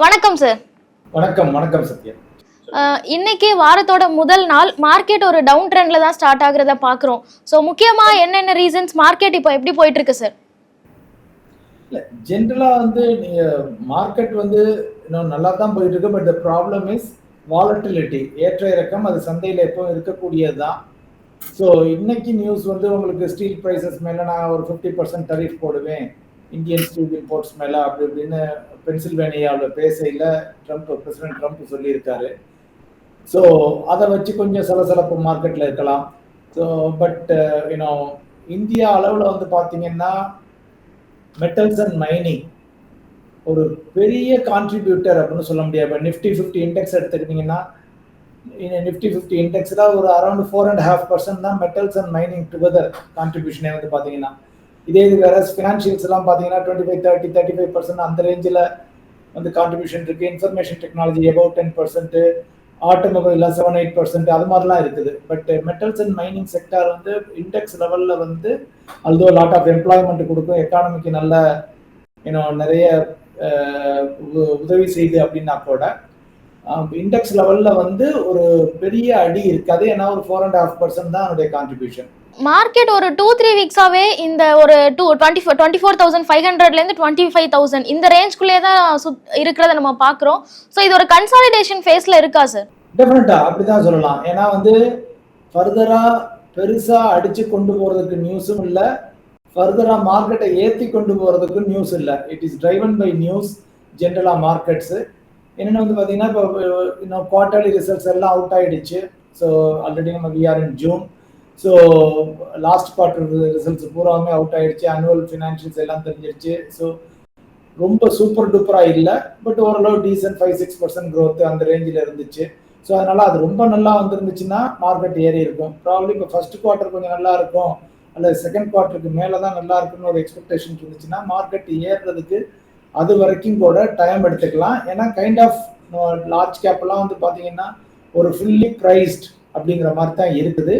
வணக்கம் சார் வணக்கம் வணக்கம் சத்யா. இன்னைக்கு வாரத்தோட முதல் நாள் மார்க்கெட் ஒரு டவுன் ட்ரெண்ட்ல தான் ஸ்டார்ட் ஆகுறத பாக்குறோம். ஸோ முக்கியமா என்னென்ன ரீசன்ஸ் மார்க்கெட் இப்போ எப்படி போயிட்டு இருக்கு சார் இல்ல ஜென்ரலா வந்து நீங்க மார்க்கெட் வந்து இன்னும் நல்லா தான் போயிட்டு இருக்கு பட் ப்ராப்ளம் இஸ் வாலட்டிலிட்டி ஏற்ற இறக்கம் அது சந்தையில் எப்பவும் இருக்கக்கூடியது தான் ஸோ இன்னைக்கு நியூஸ் வந்து உங்களுக்கு ஸ்டீல் ப்ரைசஸ் மேலே நான் ஒரு ஃபிஃப்டி பர்சன்ட் டரிஃப் போடுவேன். இந்தியன் ஸ்டீல் இம்போர்ட்ஸ் மேலே அப்படி இப்படின்னு பென்சில்வேனியாவில் பேசையில் ட்ரம்ப் பிரசிடென்ட் ட்ரம்ப் சொல்லியிருக்காரு. ஸோ அதை வச்சு கொஞ்சம் சலசலப்பு மார்க்கெட்டில் இருக்கலாம். ஸோ பட் யூனோ இந்தியா அளவில் வந்து பார்த்தீங்கன்னா மெட்டல்ஸ் அண்ட் மைனிங் ஒரு பெரிய கான்ட்ரிபியூட்டர் அப்படின்னு சொல்ல முடியாது. இப்போ நிஃப்டி ஃபிஃப்டி இண்டெக்ஸ் எடுத்துக்கிட்டிங்கன்னா நிஃப்டி ஃபிஃப்டி இண்டெக்ஸில் ஒரு around four and half percent தான் மெட்டல்ஸ் அண்ட் மைனிங் டுகெதர் கான்ட்ரிபியூஷனே வந்து பார்த்தீங்கன்னா இதே இது வேற ஃபினான்ஷியல்ஸ் எல்லாம் பார்த்தீங்கன்னா twenty five thirty thirty five percent அந்த ரேஞ்சில் வந்து கான்ட்ரிபியூஷன் இருக்கு. Information technology about ten percent automobile seven eight percent அது மாதிரிலாம் இருக்குது. But metals and mining sector வந்து இண்டெக்ஸ் லெவலில் வந்து அல்தோ லாட் ஆஃப் எம்ப்ளாய்மெண்ட் கொடுக்கும் எக்கானமிக்கு நல்ல இன்னும் நிறைய உ- உதவி செய்யுது அப்படின்னா கூட இண்டெக்ஸ் லெவலில் வந்து ஒரு பெரிய அடி இருக்காது ஏன்னா ஒரு ஃபோர் அண்ட் ஹாஃப் பர்சன்ட் தான் அதனுடைய கான்ட்ரிபியூஷன் மார்க்கெட் ஒரு டூ த்ரீ வீக்ஸாவே இந்த ஒரு two twenty four twenty four thousand five ஹண்ட்ரட்லேருந்து டுவெண்ட்டி ஃபைவ் தௌசண்ட் இந்த ரேஞ்ச்குள்ளே தான் சுத் இருக்கிறத நம்ம பார்க்குறோம் ஸோ இது ஒரு கன்சாலிடேஷன் ஃபேஸில் இருக்கா சார் டிஃப்ரெண்ட்டாக அப்படி தான் சொல்லலாம். ஏன்னா வந்து ஃபர்தராக பெருசாக அடித்து கொண்டு போகிறதுக்கு நியூஸும் இல்லை. ஃபர்தராக மார்க்கெட்டை ஏற்றி கொண்டு போகிறதுக்கு நியூஸ் இல்லை. It is driven by news ஜென்ரலா மார்க்கெட்ஸு என்னென்ன வந்து பார்த்தீங்கன்னா இப்போ இன்னும் குவார்டர்லி ரிசல்ட்ஸ் எல்லாம் அவுட் ஆகிடுச்சு ஸோ ஆல்ரெடி நம்ம we are in June so last quarter results பூராவுமே அவுட் ஆயிடுச்சு. ஆனுவல் ஃபினான்ஷியல்ஸ் எல்லாம் தெரிஞ்சிருச்சு. ஸோ ரொம்ப சூப்பர் டூப்பராக இல்லை. பட் ஓரளவு decent five six percent growth அந்த ரேஞ்சில் இருந்துச்சு. ஸோ அதனால அது ரொம்ப நல்லா வந்துருந்துச்சுன்னா மார்க்கெட் ஏறி இருக்கும். ப்ராப்ளம் இப்போ ஃபர்ஸ்ட் குவார்ட்டர் கொஞ்சம் நல்லா இருக்கும். அல்லது செகண்ட் குவார்ட்டருக்கு மேலே தான் நல்லா இருக்குன்னு ஒரு எக்ஸ்பெக்டேஷன் இருந்துச்சுன்னா மார்க்கெட் ஏறுறதுக்கு அது வரைக்கும் கூட டைம் எடுத்துக்கலாம். ஏன்னா கைண்ட் ஆஃப் லார்ஜ் கேப்லாம் வந்து பார்த்தீங்கன்னா ஒரு ஃபுல்லி ப்ரைஸ்ட் அப்படிங்கிற மாதிரி தான் இருக்குது.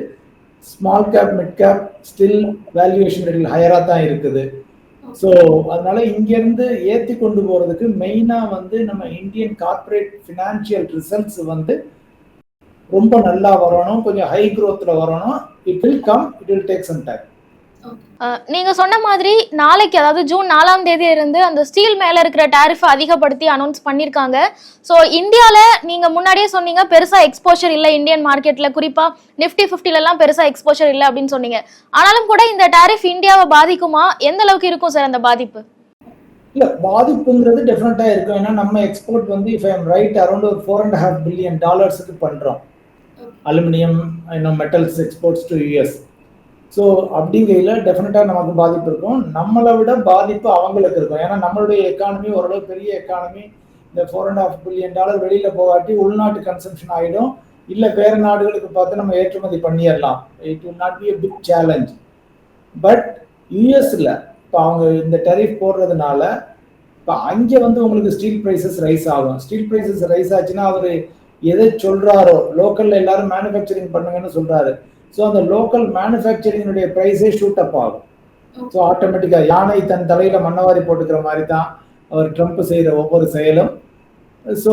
Small cap mid cap still valuation ரேட்டில் ஹையராக தான் இருக்குது. ஸோ அதனால இங்கேருந்து ஏற்றி கொண்டு போகிறதுக்கு மெயினாக வந்து நம்ம இந்தியன் கார்ப்பரேட் ஃபினான்ஷியல் ரிசல்ட்ஸ் வந்து ரொம்ப நல்லா வரணும். கொஞ்சம் ஹை க்ரோத்தில் வரணும். It will come it will take some time நீங்க சொன்ன மாதிரி நாளைக்கு அதாவது ஜூன் நாலாம் தேதி இருந்து அந்த ஸ்டீல் மேல இருக்கிற டேரிஃப் அதிகப்படுத்தி அனௌன்ஸ் பண்ணிருக்காங்க. ஸோ இந்தியால நீங்க முன்னாடியே சொன்னீங்க பெருசா எக்ஸ்போஷர் இல்லை இந்தியன் மார்க்கெட்ல குறிப்பா நிஃப்டி ஃபிஃப்டில எல்லாம் பெருசா எக்ஸ்போஷர் இல்லை அப்படின்னு சொன்னீங்க. ஆனாலும் கூட இந்த டேரிஃப் இந்தியாவை பாதிக்குமா? எந்த அளவுக்கு இருக்கும் சார் அந்த பாதிப்பு? இல்ல பாதிப்புங்கிறது டெஃபினட்டா இருக்கும். ஏன்னா நம்ம எக்ஸ்போர்ட் வந்து இஃப் ஐம் ரைட் அரௌண்ட் ஒரு ஃபோர் அண்ட் ஹாஃப் பில்லியன் டாலர்ஸுக்கு பண்றோம். அலுமினியம் இன்னும் metals exports to US so அப்படிங்கையில் டெஃபினட்டாக நமக்கு பாதிப்பு இருக்கும். நம்மளை விட பாதிப்பு அவங்களுக்கு இருக்கும். ஏன்னா நம்மளுடைய எக்கானமி ஓரளவு பெரிய எக்கானமி இந்த four and half billion dollar வெளியில் போகாட்டி உள்நாட்டு கன்சம்ஷன் ஆகிடும் இல்லை வேறு நாடுகளுக்கு பார்த்து நம்ம ஏற்றுமதி பண்ணிடலாம். It will not be a big challenge but யூஎஸில் இப்போ அவங்க இந்த டெரிஃப் போடுறதுனால இப்போ அங்கே வந்து உங்களுக்கு ஸ்டீல் ப்ரைஸஸ் ரைஸ் ஆகும். ஸ்டீல் ப்ரைஸஸ் ரைஸ் ஆச்சுன்னா அவர் எதை சொல்கிறாரோ லோக்கலில் எல்லாரும் மேனுஃபேக்சரிங் பண்ணுங்கன்னு சொல்கிறாரு ஸோ அந்த லோக்கல் மேனுஃபேக்சரிங்கினுடைய ப்ரைஸே ஷூட் அப் ஆகும். ஸோ ஆட்டோமேட்டிக்காக யானை தன் தலையில மண்ணவாரி போட்டுக்கிற மாதிரி தான் அவர் ட்ரம்ப் செய்கிற ஒவ்வொரு செயலும். ஸோ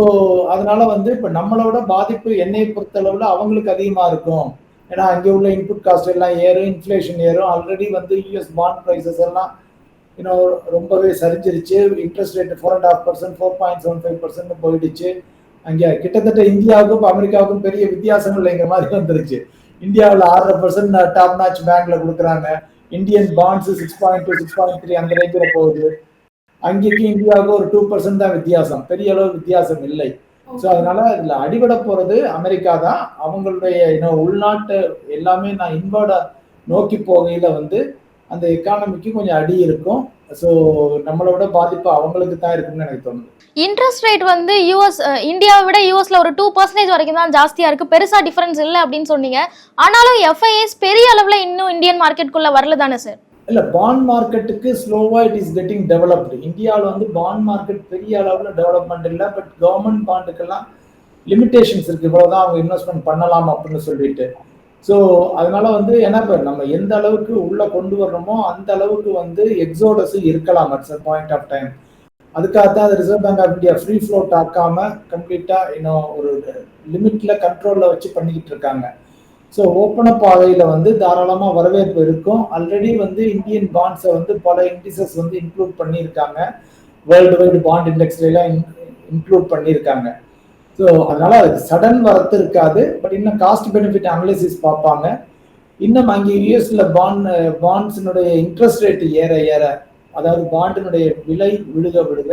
அதனால வந்து இப்போ நம்மளோட பாதிப்பு என்னை பொறுத்தளவில் அவங்களுக்கு அதிகமாக இருக்கும். ஏன்னா அங்கே உள்ள இன்புட் காஸ்ட் எல்லாம் ஏறும் இன்ஃப்ளேஷன் ஏறும். ஆல்ரெடி வந்து யூஎஸ் பாண்ட் ப்ரைஸஸ் எல்லாம் இன்னும் ரொம்பவே சரிஞ்சிருச்சு. Interest rate four and half percent four point seven five percent போயிடுச்சு. அங்கே கிட்டத்தட்ட இந்தியாவுக்கும் அமெரிக்காவுக்கும் பெரிய வித்தியாசம் இல்லைங்கிற மாதிரி வந்துருச்சு. இந்தியாவில் ஆறரை பர்சன்ட் டாப் நாச் பேங்க்ல கொடுக்குறாங்க. Indian bonds six point two six point three அந்த ரேஞ்சில் போகுது. அங்கேக்கு இந்தியாவுக்கு ஒரு டூ பர்சன்ட் தான் வித்தியாசம். பெரிய அளவு வித்தியாசம் இல்லை. ஸோ அதனால இதுல அடிபட போறது அமெரிக்கா தான். அவங்களுடைய உள்நாட்டு எல்லாமே நான் இன்வர்டா நோக்கி போகையில வந்து அந்த எக்கானமிக்கு கொஞ்சம் அடி இருக்கும். ஸோ நம்மளோட பாதிப்பு அவங்களுக்கு தான் இருக்குன்னு எனக்கு தோணுது. இன்ட்ரெஸ்ட் ரேட் வந்து யூஎஸ் இந்தியாவை விட யூஎஸ்ல ஒரு டூ பர்சன்டேஜ் வரைக்கும் தான் ஜாஸ்தியா இருக்கு. பெருசா டிஃபரன்ஸ் இல்லை அப்படின்னு சொன்னீங்க. ஆனாலும் எஃப்ஐஎஸ் பெரிய அளவுல இன்னும் இந்தியன் மார்க்கெட்டுக்குள்ள வரல தானே சார் இல்ல பாண்ட் மார்க்கெட்டுக்கு ஸ்லோவா இட் இஸ் கெட்டிங் டெவலப்டு இந்தியாவில் வந்து பாண்ட் மார்க்கெட் பெரிய அளவுல டெவலப்மெண்ட் இல்லை பட் கவர்மெண்ட் பாண்டுக்கெல்லாம் லிமிடேஷன்ஸ் இருக்கு. இவ்வளவுதான் அவங்க இன்வெஸ்ட்மெண்ட் பண்ணலாம் அப்படின்னு சொல்லிட்டு. ஸோ அதனால வந்து ஏன்னா இப்போ நம்ம எந்த அளவுக்கு உள்ளே கொண்டு வர்றோமோ அந்த அளவுக்கு வந்து எக்ஸோடஸும் இருக்கலாம் அட்ஸ் பாயிண்ட் ஆஃப் டைம் அதுக்காக தான் Reserve Bank of India free float ஆக்காம கம்ப்ளீட்டாக இன்னும் ஒரு லிமிட்ல கண்ட்ரோலில் வச்சு பண்ணிக்கிட்டு இருக்காங்க. ஸோ ஓப்பன பாதையில் வந்து தாராளமாக வரவேற்பு இருக்கும். ஆல்ரெடி வந்து இந்தியன் பாண்ட்ஸை வந்து பல இண்டிசஸ் வந்து இன்க்ளூட் பண்ணியிருக்காங்க. வேர்ல்டு வைடு பாண்ட் இண்டெக்ஸ்லாம் இன்க்ளூட் பண்ணியிருக்காங்க. ஸோ அதனால அதுக்கு சடன் வரத்து இருக்காது. பட் இன்னும் காஸ்ட் பெனிஃபிட் அனலிசிஸ் பார்ப்பாங்க. இன்னும் அங்கே யூஎஸ்ல பாண்ட் பாண்ட்ஸினுடைய இன்ட்ரெஸ்ட் ரேட் ஏற ஏற அதாவது பாண்டினுடைய விலை விழுக விழுக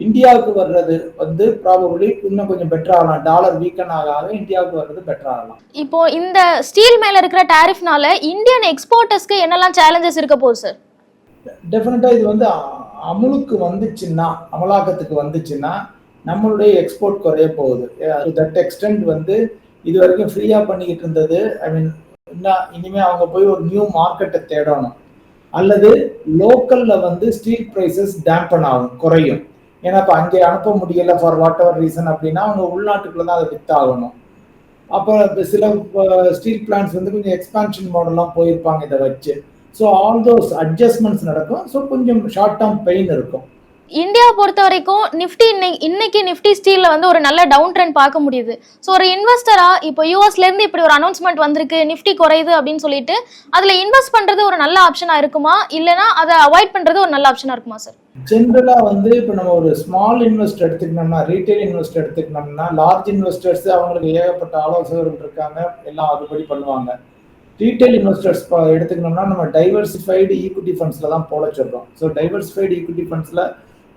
இந்தியாவுக்கு வர்றது வந்து ப்ராபபிளி இன்னும் கொஞ்சம் பெட்டர் ஆகலாம். டாலர் வீக்கன் ஆக ஆக இந்தியாவுக்கு வர்றது பெட்டர் ஆகலாம். இப்போ இந்த ஸ்டீல் மேல இருக்கிற டாரிஃப்னால இந்தியன் எக்ஸ்போர்ட்டர்ஸ்க்கு என்னெல்லாம் சேலஞ்சஸ் இருக்க போகுது சார் டெஃபினட்டா இது வந்து அமுலுக்கு வந்துச்சுன்னா அமலாக்கத்துக்கு வந்துச்சுன்னா நம்மளுடைய எக்ஸ்போர்ட் குறைய போகுது. தட் எக்ஸ்டென்ட் வந்து இது வரைக்கும் ஃப்ரீயாக பண்ணிக்கிட்டு இருந்தது. ஐ மீன் இன்னும் இனிமேல் அவங்க போய் ஒரு நியூ மார்க்கெட்டை தேடணும். அல்லது லோக்கலில் வந்து ஸ்டீல் ப்ரைஸஸ் டேம்பன் ஆகும் குறையும். ஏன்னா இப்போ அங்கே அனுப்ப முடியல ஃபார் வாட் எவர் ரீசன் அப்படின்னா அவங்க உள்நாட்டுக்குள்ள தான் அதை வித்தாகணும் அப்போ சில ஸ்டீல் பிளான்ஸ் வந்து கொஞ்சம் எக்ஸ்பான்ஷன் மாடல்லாம் போயிருப்பாங்க இதை வச்சு. ஸோ ஆல் தோஸ் அட்ஜஸ்ட்மெண்ட்ஸ் நடக்கும். ஸோ கொஞ்சம் ஷார்ட் டேர்ம் பெயின் இருக்கும். இந்தியா பொறுத்த வரைக்கும் நிஃப்டி இன்னைக்கு நிஃப்டி ஸ்டீல்ல வந்து ஒரு நல்ல டவுன் ட்ரெண்ட் பார்க்க முடியுது. ஸோ ஒரு இன்வெஸ்டரா இப்போ யூஎஸ்ல இருந்து இப்படி ஒரு அனௌன்ஸ்மெண்ட் வந்திருக்கு நிஃப்டி குறையுது அப்படின்னு சொல்லிட்டு அதுல இன்வெஸ்ட் பண்றது ஒரு நல்ல ஆப்ஷனா இருக்குமா? இல்லைன்னா அதை அவாய்ட் பண்றது ஒரு நல்ல ஆப்ஷனா இருக்குமா சார் ஜென்ரலா வந்து இப்போ நம்ம ஒரு ஸ்மால் இன்வெஸ்ட் எடுத்துக்கணும்னா ரீட்டைல் இன்வெஸ்ட் எடுத்துக்கணும்னா லார்ஜ் இன்வெஸ்டர்ஸ் அவங்களுக்கு ஏகப்பட்ட ஆலோசகர்கள் இருக்காங்க எல்லாம் அதுபடி பண்ணுவாங்க. ரீட்டைல் இன்வெஸ்டர்ஸ் எடுத்துக்கணும்னா நம்ம டைவர்சிஃபைடு ஈக்விட்டி ஃபண்ட்ஸ்ல தான் போட சொல்றோம். ஸோ டைவர்சிஃபைடு ஈக்விட்டி ஃபண்ட்ஸ்ல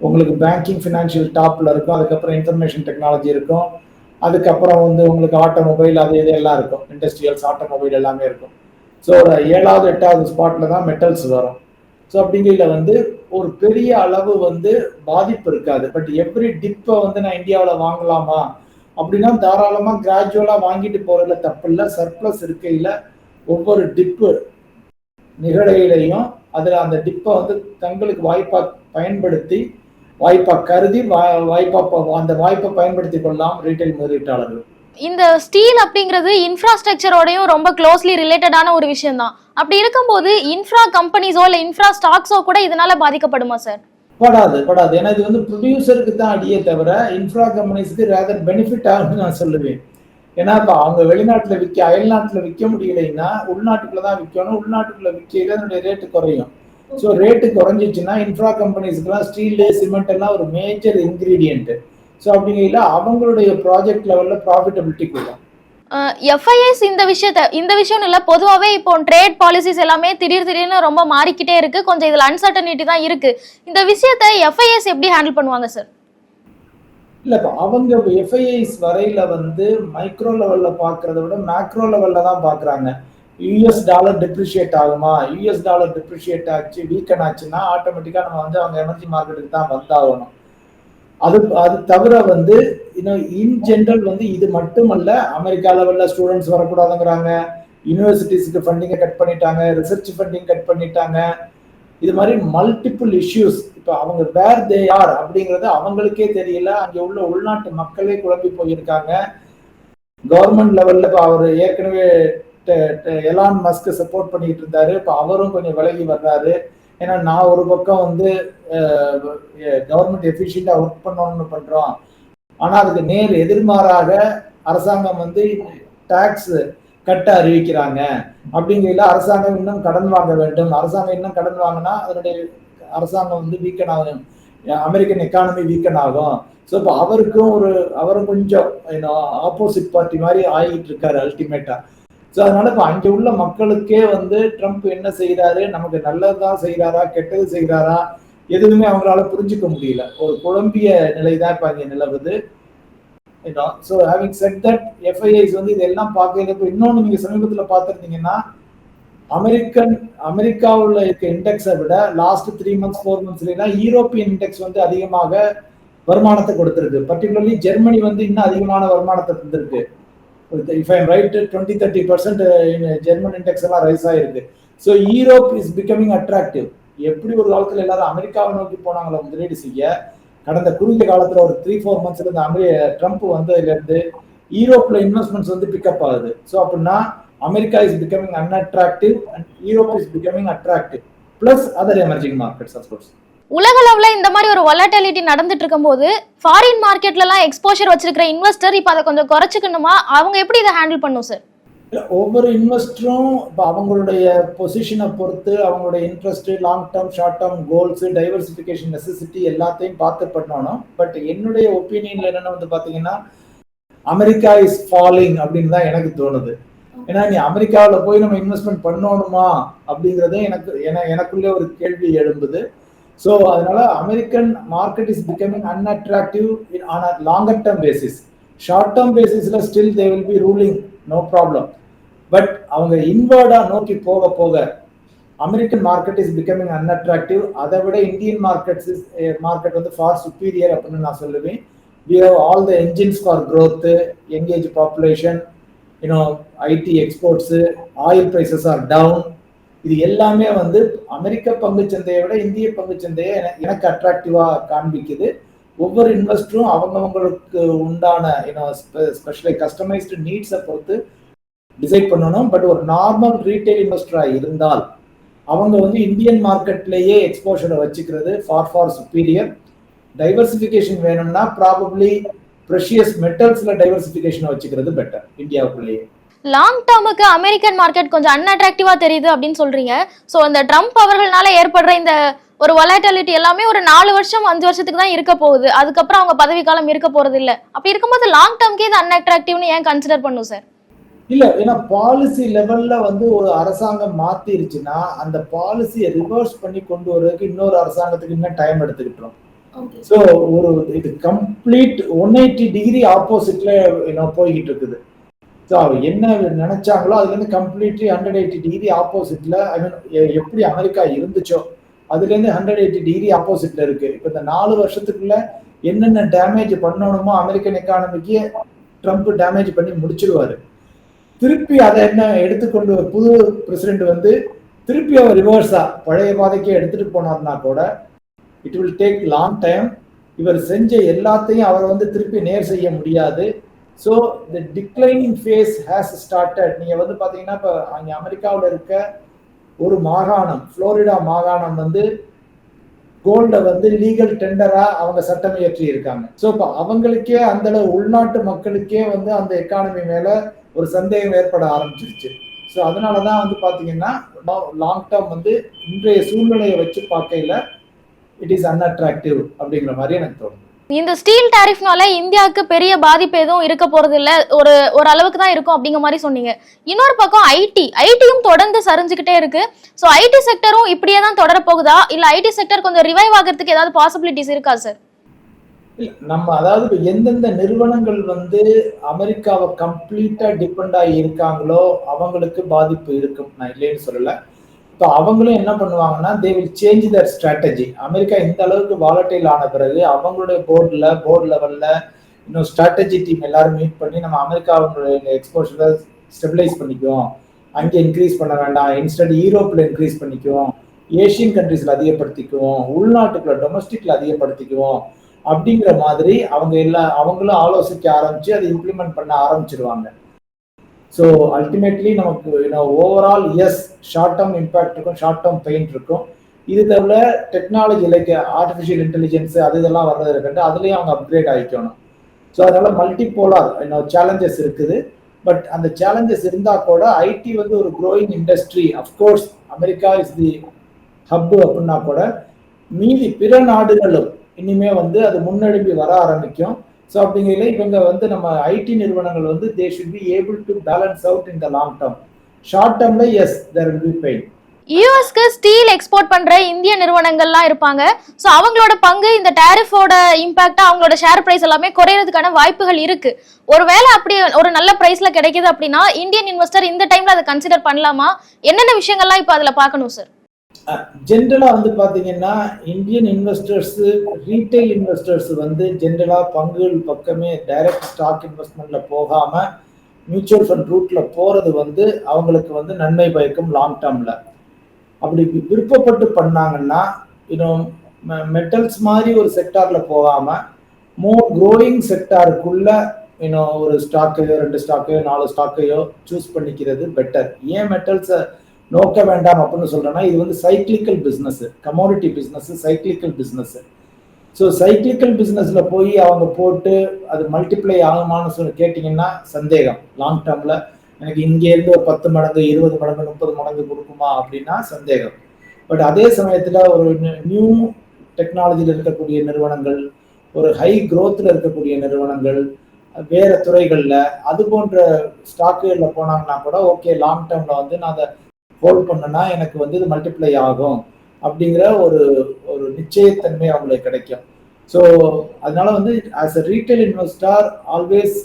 உங்களுக்கு பேங்கிங் ஃபினான்ஷியல் டாப்பில் இருக்கும். அதுக்கப்புறம் இன்ஃபர்மேஷன் டெக்னாலஜி இருக்கும். அதுக்கப்புறம் வந்து உங்களுக்கு ஆட்டோமொபைல் அது இது எல்லாம் இருக்கும். இண்டஸ்ட்ரியல்ஸ் ஆட்டோமொபைல் எல்லாமே இருக்கும். ஸோ ஒரு ஏழாவது எட்டாவது ஸ்பாட்டில் தான் மெட்டல்ஸ் வரும். ஸோ அப்படிங்கிறதுல வந்து ஒரு பெரிய அளவு வந்து பாதிப்பு இருக்காது. பட் எவ்ரி டிப்பை வந்து நான் இந்தியாவில் வாங்கலாமா? அப்படின்னா தாராளமாக கிராஜுவலாக வாங்கிட்டு போகிறதுல தப்பு இல்லை சர்ப்ளஸ் இருக்கையில் ஒவ்வொரு டிப்பு நிகழையிலையும் அதில் அந்த டிப்பை வந்து தங்களுக்கு வாய்ப்பாக பயன்படுத்தி வாய்ப்பா கருதி வாய்ப்பா அந்த வாய்ப்பை பயன்படுத்தி கொள்ளலாம் ரீட்டைல் முதலீட்டாளர்கள். இந்த ஸ்டீல் அப்படிங்கிறது இன்ஃப்ராஸ்ட்ரக்சரோடையும் ரொம்ப க்ளோஸ்லி ரிலேட்டடான ஒரு விஷயம் தான் அப்படி இருக்கும்போது இன்ஃப்ரா கம்பெனிஸோ இல்லை இன்ஃப்ரா ஸ்டாக்ஸோ கூட இதனால பாதிக்கப்படுமா சார் படாது படாது. ஏன்னா இது வந்து ப்ரொடியூசருக்கு தான் அடியே தவிர இன்ஃப்ரா கம்பெனிஸ்க்கு ரேதர் பெனிஃபிட் ஆகும்னு நான் சொல்லுவேன். ஏன்னா இப்போ அவங்க வெளிநாட்டில் விற்க அயல்நாட்டில் விற்க முடியலைன்னா உள்நாட்டுக்குள்ள தான் விற்கணும் உள்நாட்டுக்குள்ள விற்கையில அதனுடைய ரேட்டு குறையும். ஸோ ரேட்டு குறைஞ்சிச்சுன்னா இன்ஃப்ரா கம்பெனிஸ்க்குலாம் ஸ்டீலு சிமெண்ட் எல்லாம் ஒரு மேஜர் இன்கிரீடியன்ட் ஸோ அப்படிங்கையில அவங்களுடைய ப்ராஜெக்ட் லெவலில் ப்ராஃபிட்டபிலிட்டி கூடும். எஃப்ஐஎஸ் இந்த விஷயத்த இந்த விஷயம் இல்ல பொதுவாகவே இப்போ ட்ரேட் பாலிசிஸ் எல்லாமே திடீர் திடீர்னு ரொம்ப மாறிக்கிட்டே இருக்கு. கொஞ்சம் இதுல அன்சர்டனிட்டி தான் இருக்கு. இந்த விஷயத்த எஃப்ஐஎஸ் எப்படி ஹேண்டில் பண்ணுவாங்க சார் இல்ல இப்ப அவங்க எஃப்ஐஐஸ் வரையில வந்து மைக்ரோ லெவல்ல பாக்குறத விட மேக்ரோ லெவல்ல தான் பாக்குறாங்க யூஎஸ் டாலர் டிப்ரிஷியேட் ஆகுமா? யூஎஸ் டாலர் டிப்ரிஷியேட் ஆச்சு வீக்கன் ஆச்சுன்னா ஆட்டோமேட்டிக்காக நம்ம வந்து அவங்க எனர்ஜி மார்க்கெட்டுக்கு தான் வந்தாகணும். அது அது தவிர வந்து இன்னும் இன் ஜென்ரல் வந்து இது மட்டுமல்ல அமெரிக்கா லெவலில் ஸ்டூடெண்ட்ஸ் வரக்கூடாதுங்கிறாங்க. யூனிவர்சிட்டிஸ்க்கு ஃபண்டிங்கை கட் பண்ணிட்டாங்க ரிசர்ச் ஃபண்டிங் கட் பண்ணிட்டாங்க. இது மாதிரி மல்டிபிள் இஷ்யூஸ் இப்போ அவங்க வேர் தே ஆர் அப்படிங்கிறது அவங்களுக்கே தெரியல. அங்கே உள்ள உள்நாட்டு மக்களே குழம்பி போயிருக்காங்க. கவர்மெண்ட் லெவலில் இப்போ அவர் ஏற்கனவே எலான் மஸ்க் சப்போர்ட் பண்ணிட்டு இருந்தாரு. இப்போ அவரும் கொஞ்சம் விலகி வர்றாரு. ஏன்னா நான் ஒரு பக்கம் வந்து கவர்மெண்ட் எஃபிஷியண்டா ஒர்க் பண்ணணும்னு பண்றோம். ஆனா அதுக்கு நேர் எதிர்மாறாக அரசாங்கம் வந்து டாக்ஸ் கட்ட அறிவிக்கிறாங்க. அப்படிங்கிறதுல அரசாங்கம் இன்னும் கடன் வாங்க வேண்டும். அரசாங்கம் இன்னும் கடன் வாங்கினா அதனுடைய அரசாங்கம் வந்து வீக்கன் ஆகும். அமெரிக்கன் எக்கானமி வீக்கன் ஆகும். ஸோ இப்போ அவருக்கும் ஒரு அவரும் கொஞ்சம் ஆப்போசிட் பார்ட்டி மாதிரி ஆகிட்டு இருக்காரு அல்டிமேட்டா ஸோ அதனால இப்போ அங்கே உள்ள மக்களுக்கே வந்து ட்ரம்ப் என்ன செய்கிறாரு நமக்கு நல்லதுதான் செய்கிறாரா கெட்டது செய்கிறாரா எதுவுமே அவங்களால புரிஞ்சுக்க முடியல. ஒரு குழம்பிய நிலை தான் இப்போ அங்கே நிலவுது. So having said that FIIs வந்து இதெல்லாம் பார்க்கல இப்போ இன்னொன்று நீங்கள் சமீபத்தில் பார்த்துருந்தீங்கன்னா அமெரிக்கன் அமெரிக்காவில் இருக்க இண்டெக்ஸை விட லாஸ்ட் த்ரீ மந்த்ஸ் ஃபோர் மந்த்ஸ்லாம் யூரோப்பியன் இண்டெக்ஸ் வந்து அதிகமாக வருமானத்தை கொடுத்துருக்கு. பர்டிகுலர்லி ஜெர்மனி வந்து இன்னும் அதிகமான வருமானத்தை தந்திருக்கு if I'm right twenty thirty percent German index எல்லாம் ரைஸ் ஆயிருக்கு. So Europe is becoming attractive எப்படி ஒரு காலத்தில் எல்லாரும் அமெரிக்காவை நோக்கி போனாங்களோ முதலீடு செய்ய. கடந்த குறுகிய காலத்தில் ஒரு த்ரீ ஃபோர் மந்த்ஸ்ல இருந்து அமெரி ட்ரம்ப் வந்ததுலேருந்து ஈரோப்பில் இன்வெஸ்ட்மெண்ட்ஸ் வந்து பிக்கப் ஆகுது. ஸோ அப்படின்னா America is becoming unattractive and Europe is becoming attractive plus other emerging markets of course உலகளவில் இந்த மாதிரி ஒரு வொலட்டிலிட்டி நடந்துட்டு இருக்கும்போது ஃபாரின் மார்க்கெட்லலாம் எக்ஸ்போஷர் வச்சிருக்கிற இன்வெஸ்டர் இப்போ அதை கொஞ்சம் குறைச்சிக்கணுமா? அவங்க எப்படி இதை ஹேண்டில் பண்ணும் சார் ஒவ்வொரு இன்வெஸ்டரும் இப்போ அவங்களுடைய பொசிஷனை பொறுத்து அவங்களுடைய interest long term short term goals diversification necessity எல்லாத்தையும் பார்த்து பண்ணணும். பட் என்னுடைய ஒப்பீனியன்ல என்னென்ன வந்து பார்த்தீங்கன்னா அமெரிக்கா இஸ் ஃபாலிங் அப்படின்னு தான் எனக்கு தோணுது. ஏன்னா நீ அமெரிக்காவில் போய் நம்ம இன்வெஸ்ட்மெண்ட் பண்ணணுமா அப்படிங்கிறதே எனக்கு என- எனக்குள்ளே ஒரு கேள்வி எழும்புது. ஸோ அதனால American market is becoming unattractive on a longer term basis short term பேசிஸ்ல still they will be ruling no problem but அவங்க இன்வர்டா நோக்கி போக போக American market is becoming unattractive அதை விட இந்தியன் மார்க்கெட்ஸ் மார்க்கெட் வந்து ஃபார் சுப்பீரியர் அப்படின்னு நான் சொல்லுவேன். We have all the engines for growth engaged population you know IT exports oil prices are down. இது எல்லாமே வந்து அமெரிக்க பங்குச்சந்தையை விட இந்திய பங்குச்சந்தையை சந்தையை எனக்கு அட்ராக்டிவா காண்பிக்குது. ஒவ்வொரு இன்வெஸ்டரும் அவங்கவங்களுக்கு உண்டான ஸ்பெஷலி கஸ்டமைஸ்டு நீட்ஸை பொறுத்து டிசைட் பண்ணணும். பட் ஒரு நார்மல் ரீட்டைல் இன்வெஸ்டராக இருந்தால் அவங்க வந்து இந்தியன் மார்க்கெட்லேயே எக்ஸ்போஷரை வச்சுக்கிறது ஃபார் ஃபார் சுப்பீரியர் டைவர்சிஃபிகேஷன் வேணும்னா ப்ராபப்ளி ப்ரெஷியஸ் மெட்டல்ஸில் டைவர்சிஃபிகேஷனை வச்சுக்கிறது பெட்டர் இந்தியாவுக்குள்ளேயே. லாங் டேர்முக்கு அமெரிக்கன் மார்க்கெட் கொஞ்சம் அன்அட்ராக்டிவா தெரியுது அப்படின்னு சொல்றீங்க. ஸோ இந்த ட்ரம்ப் அவர்கள்னால ஏற்படுற இந்த ஒரு வொலைட்டாலிட்டி எல்லாமே ஒரு நாலு வருஷம் அஞ்சு வருஷத்துக்கு தான் இருக்க போகுது. அதுக்கப்புறம் அவங்க பதவி காலம் இருக்க போறது இல்ல. அப்படி இருக்கும்போது லாங் டேர்ம்க்கு இது அன்அட்ராக்டிவ்னு ஏன் கன்சிடர் பண்ணும் சார் இல்ல ஏன்னா பாலிசி லெவல்ல வந்து ஒரு அரசாங்கம் மாத்திருச்சுன்னா அந்த பாலிசியை ரிவர்ஸ் பண்ணி கொண்டு வர்றதுக்கு இன்னொரு அரசாங்கத்துக்கு இன்னும் டைம் எடுத்துக்கிட்டோம் ஸோ ஒரு இது கம்ப்ளீட் ஒன் எயிட்டி டிகிரி ஆப்போசிட்ல போய்கிட்டு இருக்குது. ஸோ என்ன நினைச்சாங்களோ அதுலேருந்து கம்ப்ளீட்லி ஹண்ட்ரட் எயிட்டி டிகிரி ஆப்போசிட்ல ஐ மீன் எப்படி அமெரிக்கா இருந்துச்சோ அதுலேருந்து ஹண்ட்ரட் எயிட்டி டிகிரி ஆப்போசிட்ல இருக்கு. இப்போ இந்த நாலு வருஷத்துக்குள்ள என்னென்ன டேமேஜ் பண்ணணுமோ அமெரிக்கன் எக்கானமிக்கு ட்ரம்ப் டேமேஜ் பண்ணி முடிச்சிருவாரு. திருப்பி அதை என்ன எடுத்துக்கொண்டு புது பிரசிடென்ட் வந்து திருப்பி அவர் ரிவர்ஸா பழைய பாதைக்கே எடுத்துட்டு போனார்னா கூட it will take long time இவர் செஞ்ச எல்லாத்தையும் அவர் வந்து திருப்பி நேர் செய்ய முடியாது. So the declining phase has started நீங்கள் வந்து பார்த்தீங்கன்னா இப்போ அங்கே அமெரிக்காவில் இருக்க ஒரு மாகாணம் ஃப்ளோரிடா மாகாணம் வந்து கோல்டை வந்து லீகல் டெண்டரா அவங்க சட்டம் இயற்றி இருக்காங்க. ஸோ இப்போ அவங்களுக்கே அந்த அளவு உள்நாட்டு மக்களுக்கே வந்து அந்த எக்கானமி மேல ஒரு சந்தேகம் ஏற்பட ஆரம்பிச்சிருச்சு. ஸோ அதனால தான் வந்து பார்த்தீங்கன்னா லாங் டேர்ம் வந்து இன்றைய சூழ்நிலையை வச்சு பார்க்கையில இட் இஸ் அன்அட்ராக்டிவ் அப்படிங்கிற மாதிரி எனக்கு தோணும் இந்த ஸ்டீல் டாரிஃப்னால இந்தியாவுக்கு பெரிய பாதிப்பு எதுவும் இருக்க போறது இல்ல ஒரு ஒரு அளவுக்கு தான் இருக்கும் அப்படிங்கிற மாதிரி சொன்னீங்க. இன்னொரு பக்கம் ஐடி ஐடியும் தொடர்ந்து சரிஞ்சுக்கிட்டே இருக்கு. ஸோ ஐடி செக்டரும் இப்படியே தான் தொடர போகுதா இல்ல ஐடி செக்டர் கொஞ்சம் ரிவைவ் ஆகிறதுக்கு ஏதாவது பாசிபிலிட்டிஸ் இருக்கா சார் நம்ம அதாவது எந்தெந்த நிறுவனங்கள் வந்து அமெரிக்காவை கம்ப்ளீட்டா டிபெண்ட் ஆகி இருக்காங்களோ அவங்களுக்கு பாதிப்பு இருக்கும். நான் இல்லைன்னு சொல்லல. இப்போ அவங்களும் என்ன பண்ணுவாங்கன்னா they will change their strategy America இந்த அளவுக்கு வாலட்டைல் ஆன பிறகு அவங்களுடைய போர்டில் போர்டு லெவலில் இன்னும் ஸ்ட்ராட்டஜி டீம் எல்லாரும் மீட் பண்ணி நம்ம அமெரிக்காவுடைய எக்ஸ்போஷரை ஸ்டெபிலைஸ் பண்ணிக்குவோம். அங்கே இன்க்ரீஸ் பண்ண வேண்டாம். இன்ஸ்டன்ட் யூரோப்பில் இன்க்ரீஸ் பண்ணிக்குவோம். ஏஷியன் கண்ட்ரீஸில் அதிகப்படுத்திக்குவோம். உள்நாட்டுக்குள்ள டொமஸ்டிக்கில் அதிகப்படுத்திக்குவோம். அப்படிங்கிற மாதிரி அவங்க எல்லா அவங்களும் ஆலோசிக்க ஆரம்பிச்சு அதை இம்ப்ளிமெண்ட் பண்ண ஆரம்பிச்சிருவாங்க. ஸோ அல்டிமேட்லி நமக்கு overall as short term impact இருக்கும் ஷார்ட் டேர்ம் பெயின் இருக்கும். இது தவிர டெக்னாலஜி லைக் ஆர்டிஃபிஷியல் இன்டெலிஜென்ஸ் அது இதெல்லாம் வர்றது இருக்கட்டும் அதுலேயும் அவங்க அப்கிரேட் ஆகிக்கணும் ஸோ அதனால மல்டிபோலார் இன்னும் சேலஞ்சஸ் இருக்குது. பட் அந்த சேலஞ்சஸ் இருந்தால் கூட ஐடி வந்து ஒரு growing industry of course America is the hub அப்படின்னா கூட மீதி பிற நாடுகளும் இனிமே வந்து அது முன்னெடுப்பி வர ஆரம்பிக்கும். ஸோ அப்படிங்கையில இவங்க வந்து நம்ம ஐடி நிறுவனங்கள் வந்து they should be able to balance out in the long term short term as there will be pain யூஎஸ்க்கு steel export பண்ற இந்திய நிறுவனங்கள்லாம் இருப்பாங்க. ஸோ அவங்களோட பங்கு இந்த டேரிஃபோட இம்பாக்டா அவங்களோட ஷேர் பிரைஸ் எல்லாமே குறையறதுக்கான வாய்ப்புகள் இருக்கு. ஒருவேளை அப்படி ஒரு நல்ல பிரைஸ்ல கிடைக்குது அப்படின்னா இந்தியன் இன்வெஸ்டர் இந்த டைம்ல அதை கன்சிடர் பண்ணலாமா? என்னென்ன விஷயங்கள்லாம் இப்போ அதுல பார்க்கணும் சார் ஜென்ரலாக வந்து பார்த்தீங்கன்னா இந்தியன் இன்வெஸ்டர்ஸு ரீட்டைல் இன்வெஸ்டர்ஸ் வந்து ஜென்ரலாக பங்குகள் பக்கமே டைரக்ட் ஸ்டாக் இன்வெஸ்ட்மெண்ட்டில் போகாமல் மியூச்சுவல் ஃபண்ட் ரூட்டில் போகிறது வந்து அவங்களுக்கு வந்து நன்மை பயக்கும் லாங் டேர்மில் அப்படி விருப்பப்பட்டு பண்ணாங்கன்னா இன்னும் மெட்டல்ஸ் மாதிரி ஒரு செக்டாரில் போகாமல் மோர் க்ரோயிங் செக்டாருக்குள்ள இன்னும் ஒரு ஸ்டாக்கையோ ரெண்டு ஸ்டாக்கையோ நாலு ஸ்டாக்கையோ சூஸ் பண்ணிக்கிறது பெட்டர் ஏன் மெட்டல்ஸை நோக்க வேண்டாம் அப்படின்னு சொல்றேன்னா இது வந்து cyclical business commodity business cyclical business so cyclical பிஸ்னஸ்ல போய் அவங்க போட்டு அது மல்டிப்ளை ஆகுமான்னு சொல்லி கேட்டிங்கன்னா சந்தேகம். லாங் டேர்ம்ல எனக்கு இங்கே இருந்து ஒரு பத்து மடங்கு இருபது மடங்கு முப்பது மடங்கு கொடுக்குமா அப்படின்னா சந்தேகம். பட் அதே சமயத்துல ஒரு நியூ டெக்னாலஜியில் இருக்கக்கூடிய நிறுவனங்கள் ஒரு ஹை க்ரோத்தில் இருக்கக்கூடிய நிறுவனங்கள் வேற துறைகளில் அது போன்ற ஸ்டாக்குகளில் போனாங்கன்னா கூட ஓகே லாங் டேர்மில் வந்து நான் அதை கோல் பண்ணேன்னா எனக்கு வந்து இது மல்டிப்ளை ஆகும் அப்படிங்கிற ஒரு ஒரு நிச்சயத்தன்மை அவங்களுக்கு கிடைக்கும். ஸோ அதனால வந்து as a retail investor always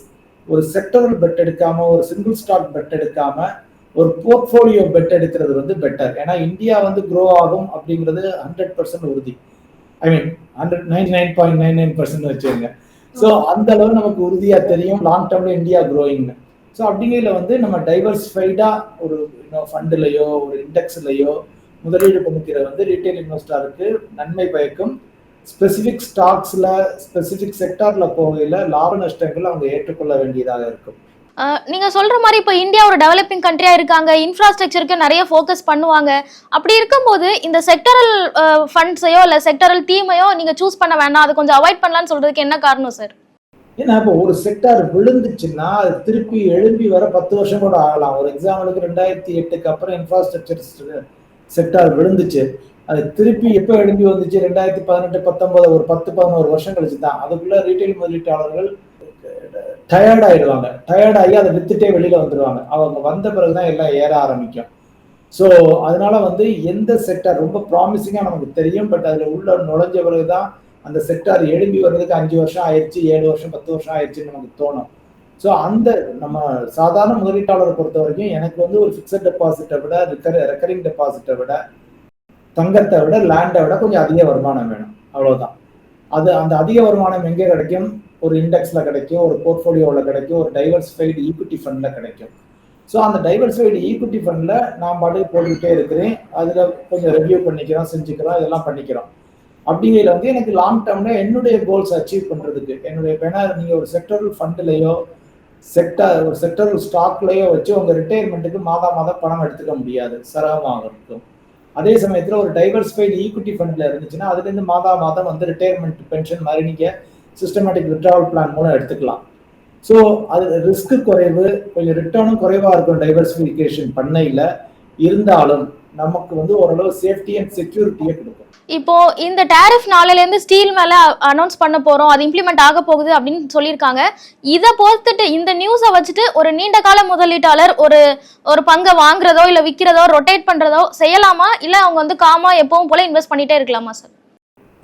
ஒரு செக்டரல் பெட் எடுக்காம ஒரு சிங்கிள் ஸ்டாக் பெட் எடுக்காம ஒரு போர்ட்ஃபோலியோ பெட் எடுக்கிறது வந்து பெட்டர் ஏன்னா இந்தியா வந்து க்ரோ ஆகும் அப்படிங்கிறது ஹண்ட்ரட் பர்சன்ட் உறுதி. I mean hundred nine nine point nine nine percent வச்சுருங்க ஸோ அந்த அளவு நமக்கு உறுதியாக தெரியும். லாங் டேர்ம்ல இந்தியா க்ரோயிங்னு ஸோ அப்படிங்கிறதுல வந்து நம்ம டைவர்ஸ்ஃபைடாக ஒரு ஃபண்டுலையோ ஒரு இண்டெக்ஸ்லையோ முதலீடு பண்ணிக்கிற வந்து ரீட்டைல் இன்வெஸ்டருக்கு நன்மை பயக்கும். ஸ்பெசிஃபிக் ஸ்டாக்ஸில் ஸ்பெசிஃபிக் செக்டாரில் போகையில் லாப நஷ்டங்கள் அவங்க ஏற்றுக்கொள்ள வேண்டியதாக இருக்கும். நீங்கள் நீங்க சொல்ற மாதிரி இப்போ இந்தியா ஒரு டெவலப்பிங் கண்ட்ரியா இருக்காங்க. இன்ஃப்ராஸ்ட்ரக்சருக்கு நிறைய ஃபோக்கஸ் பண்ணுவாங்க. அப்படி இருக்கும்போது இந்த செக்டரல் ஃபண்ட்ஸையோ இல்ல செக்டரல் தீமையோ நீங்க சூஸ் பண்ண வேண்டாம் அதை கொஞ்சம் அவாய்ட் பண்ணலாம்னு சொல்றதுக்கு என்ன காரணம் சார் ஏன்னா இப்போ ஒரு செக்டார் விழுந்துச்சுன்னா அது திருப்பி எழும்பி வர பத்து வருஷம் கூட ஆகலாம். ஒரு எக்ஸாம்பிளுக்கு ரெண்டாயிரத்தி எட்டுக்கு அப்புறம் இன்ஃப்ராஸ்ட்ரக்சர் செக்டார் விழுந்துச்சு. அது திருப்பி எப்போ எழும்பி வந்துச்சு? ரெண்டாயிரத்தி பதினெட்டு பத்தொன்பது ஒரு பத்து பதினோரு வருஷம் கழிச்சு தான். அதுக்குள்ள ரீட்டைல் முதலீட்டாளர்கள் டயர்ட் ஆயிடுவாங்க. டயர்ட் ஆகி அதை வித்துட்டே வெளியில வந்துடுவாங்க அவங்க வந்த பிறகுதான் எல்லாம் ஏற ஆரம்பிக்கும். ஸோ அதனால வந்து எந்த செக்டார் ரொம்ப ப்ராமிசிங்காக நமக்கு தெரியும். பட் அதில் உள்ள நுழைஞ்ச பிறகுதான் அந்த செக்டார் எழும்பி வர்றதுக்கு அஞ்சு வருஷம் ஆயிடுச்சு ஏழு வருஷம் பத்து வருஷம் ஆயிடுச்சுன்னு நமக்கு தோணும். ஸோ அந்த நம்ம சாதாரண முதலீட்டாளரை பொறுத்த வரைக்கும் எனக்கு வந்து ஒரு ஃபிக்ஸட் டெபாசிட்டை விட ரெக்கர் ரெக்கரிங் டெபாசிட்டை விட தங்கத்தை விட லேண்டை விட கொஞ்சம் அதிக வருமானம் வேணும். அவ்வளோதான் அது அந்த அதிக வருமானம் எங்கே கிடைக்கும்? ஒரு இண்டெக்ஸில் கிடைக்கும் ஒரு போர்ட்ஃபோலியோவில் கிடைக்கும் ஒரு டைவர்சிஃபைடு ஈக்விட்டி ஃபண்டில் கிடைக்கும். ஸோ அந்த டைவர்சிஃபைடு ஈக்விட்டி ஃபண்டில் நான் பாட்டுக்கு போட்டுக்கிட்டே இருக்கிறேன். அதில் கொஞ்சம் ரிவ்யூ பண்ணிக்கிறோம் செஞ்சுக்கிறோம் இதெல்லாம் பண்ணிக்கிறோம். அப்படிங்கையில் வந்து எனக்கு லாங் டேர்ம்ல என்னுடைய கோல்ஸ் அச்சீவ் பண்றதுக்கு என்னுடைய ஏன்னா நீங்க ஒரு செக்டரல் ஃபண்ட்லயோ செக்டர் ஒரு செக்டரல் ஸ்டாக்லயோ வச்சு உங்க ரிட்டையர்மெண்ட்டுக்கு மாதா மாதம் பணம் எடுத்துக்க முடியாது சிரமமாக இருக்கும் அதே சமயத்துல ஒரு டைவர்சிஃபைடு ஈக்விட்டி ஃபண்ட்ல இருந்துச்சுன்னா அதுல இருந்து மாதா மாதம் வந்து ரிட்டையர்மெண்ட் பென்ஷன் மாதிரி நீங்க சிஸ்டமேட்டிக் விட்ராவல் பிளான் மூலம் எடுத்துக்கலாம். ஸோ அது ரிஸ்க்கு குறைவு கொஞ்சம் ரிட்டர்னும் குறைவாக இருக்கும் டைவர்சிஃபிகேஷன் பண்ணையில். இருந்தாலும் நமக்கு வந்து ஓரளவு சேஃப்டி அண்ட் செக்யூரிட்டியை கொடுக்கும். இப்போ இந்த டேரிஃப் நாளையில இருந்து ஸ்டீல் மேல அனௌன்ஸ் பண்ண போறோம் அது இம்ப்ளிமெண்ட் ஆக போகுது அப்படின்னு சொல்லியிருக்காங்க. இதை பொறுத்துட்டு இந்த நியூஸை வச்சுட்டு ஒரு நீண்ட கால முதலீட்டாளர் ஒரு ஒரு பங்கை வாங்குறதோ இல்ல விற்கிறதோ ரொட்டேட் பண்றதோ செய்யலாமா? இல்ல அவங்க வந்து காமா எப்பவும் போல இன்வெஸ்ட் பண்ணிட்டே இருக்கலாமா சார்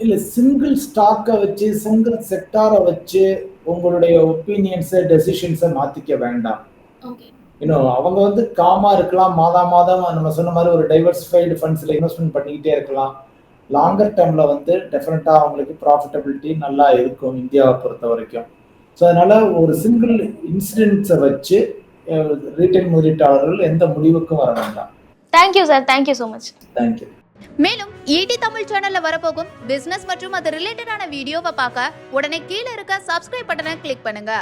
இல்ல சிங்கிள் ஸ்டாக்கை வச்சு சிங்கிள் செக்டாரை வச்சு உங்களுடைய ஒப்பீனியன்ஸை டெசிஷன்ஸை மாத்திக்க வேண்டாம். இன்னும் அவங்க வந்து காமா இருக்கலாம் மாதா மாதம் நம்ம சொன்ன மாதிரி ஒரு டைவர்சிஃபைடு ஃபண்ட்ஸ்ல இன்வெஸ்ட்மெண்ட் பண்ணிக்கிட்டே இருக்கலாம். லாங்கர் டேர்ம்ல வந்து டெஃபினட்டா அவங்களுக்கு ப்ராஃபிட்டபிலிட்டி நல்லா இருக்கும் இந்தியாவை பொறுத்த வரைக்கும். ஸோ அதனால ஒரு சிங்கிள் இன்சிடென்ட்ஸை வச்சு ரீட்டைல் முதலீட்டாளர்கள் எந்த முடிவுக்கும் வர வேண்டாம். Thank you sir thank you so much thank you மேலும் ஈடி தமிழ் சேனல்ல வரப்போகும் பிசினஸ் மற்றும் அது ரிலேட்டடான வீடியோவை பார்க்க உடனே கீழே இருக்க சப்ஸ்கிரைப் பட்டனை கிளிக் பண்ணுங்க.